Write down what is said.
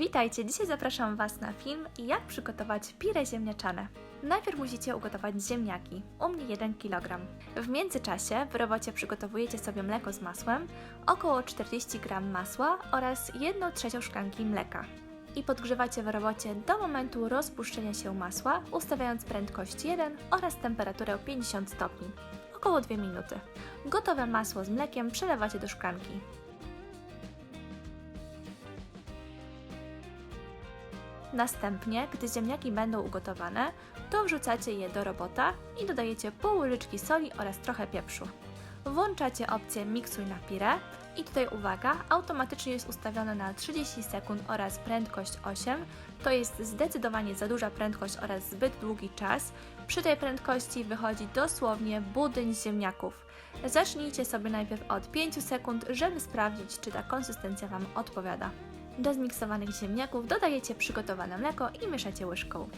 Witajcie, dzisiaj zapraszam Was na film jak przygotować pire ziemniaczane. Najpierw musicie ugotować ziemniaki, u mnie 1 kg. W międzyczasie w robocie przygotowujecie sobie mleko z masłem, około 40 g masła oraz 1 trzecią szklanki mleka. I podgrzewacie w robocie do momentu rozpuszczenia się masła, ustawiając prędkość 1 oraz temperaturę 50 stopni. Około 2 minuty. Gotowe masło z mlekiem przelewacie do szklanki. Następnie, gdy ziemniaki będą ugotowane, to wrzucacie je do robota i dodajecie pół łyżeczki soli oraz trochę pieprzu. Włączacie opcję miksuj na pire i tutaj uwaga, automatycznie jest ustawione na 30 sekund oraz prędkość 8. To jest zdecydowanie za duża prędkość oraz zbyt długi czas. Przy tej prędkości wychodzi dosłownie budyń ziemniaków. Zacznijcie sobie najpierw od 5 sekund, żeby sprawdzić, czy ta konsystencja Wam odpowiada. Do zmiksowanych ziemniaków dodajecie przygotowane mleko i mieszacie łyżką.